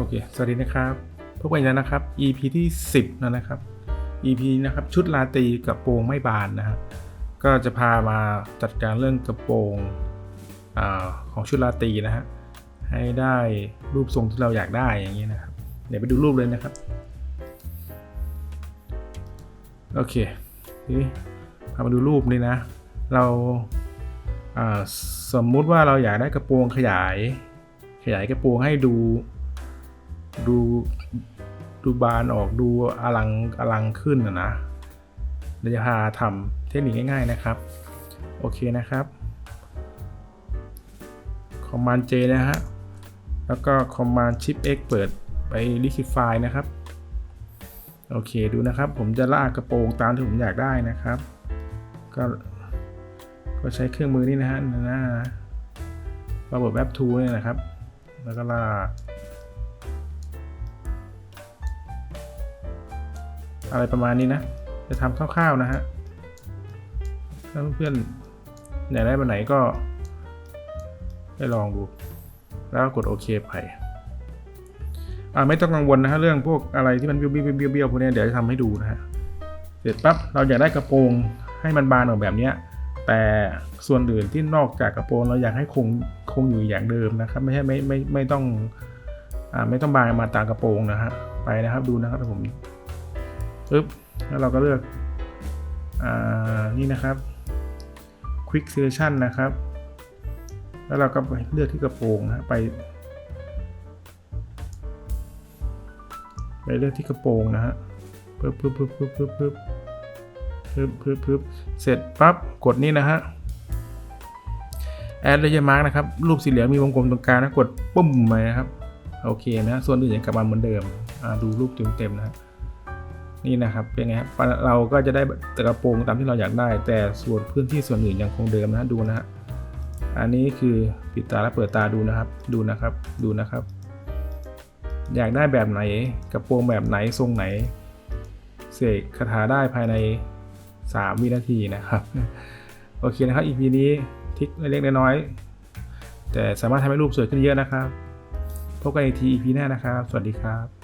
โอเค สวัสดีนะครับ พบกันอีกแล้วนะครับ EP ที่ 10 แล้วนะครับ EP นะครับ ชุดลาตีกับโปรงไม่บานนะครับ ก็จะพามาจัดการเรื่องกระโปรงอของชุดลาตีนะฮะ ให้ได้รูปทรงที่เราอยากได้อย่างนี้นะครับ เดี๋ยวไปดูรูปเลยนะครับ โอเค ทีนี้พามาดูรูปนี่นะ เราาสมมุติว่าเราอยากได้กระโปรงขยาย ขยายกระโปรงให้ดู ดูดูบานออกดูอลังอลังขึ้นนะนะเราจะพาทำเทคนิคง่าย ๆนะครับ โอเคนะครับ Command J นะฮะแล้วก็ Command Shift X เปิดไป liquid file นะครับ โอเคดูนะครับ ผมจะลากกระโปรงตามที่ผมอยากได้นะครับ ก็ก็ใช้เครื่องมือนี่นะฮะนะนะระบบ Web Tool เนี่ยนะครับ แล้วก็ลาก อะไรประมาณนี้นะ จะทำคร่าวๆนะฮะถ้าเพื่อนๆอยากได้แบบไหนก็ได้ลองดู แล้วกดโอเคไปอ่าไม่ต้องกังวลนะฮะเรื่องพวกอะไรที่มันเบี้ยวๆเบี้ยวๆพวกนี้เดี๋ยวจะทำให้ดูนะฮะเสร็จปั๊บเราอยากได้กระโปรงให้มันบานออกแบบเนี้ยแต่ส่วนอื่นที่นอกจากกระโปรงเราอยากให้คงคงอยู่อย่างเดิมนะครับ ไม่ใช่ไม่ไม่ไม่ต้องอ่าไม่ต้องบางมาตามกระโปรงนะฮะไปนะครับดูนะครับผม ปึ๊บแล้วเราก็เลือกอ่านี่นะครับ Quick Selection นะครับ แล้วเราก็ไปเลือกที่กระโปรงนะไป ไปเลือกที่กระโปรงนะฮะปึ๊บปึ๊บปึ๊บปึ๊บปึ๊บปึ๊บปึ๊บปึ๊บปึ๊บเสร็จปั๊บกดนี่นะฮะ add layer mark นะครับ รูปสีเหลี่ยมมีวงกลมตรงกลางนะ กดปุ้มไปนะครับ โอเคนะ ส่วนอื่นยังกลับมาเหมือนเดิมดูรูปเต็มๆนะฮะ นี่นะครับเป็นไงครับเราก็จะได้กระโปรงตามที่เราอยากได้ แต่ส่วนพื้นที่ส่วนอื่นยังคงเดิมนะดูนะฮะอันนี้คือปิดตาและเปิดตาดูนะครับ ดูนะครับดูนะครับ อยากได้แบบไหนกระโปรงแบบไหนทรงไหน เสกคาถาได้ภายใน 3 วินาทีนะครับโอเคนะครับ EP นี้ทิกเล็กน้อยแต่สามารถทำให้รูปสวยขึ้นเยอะนะครับ พบกันอีกที EP หน้านะครับ สวัสดีครับ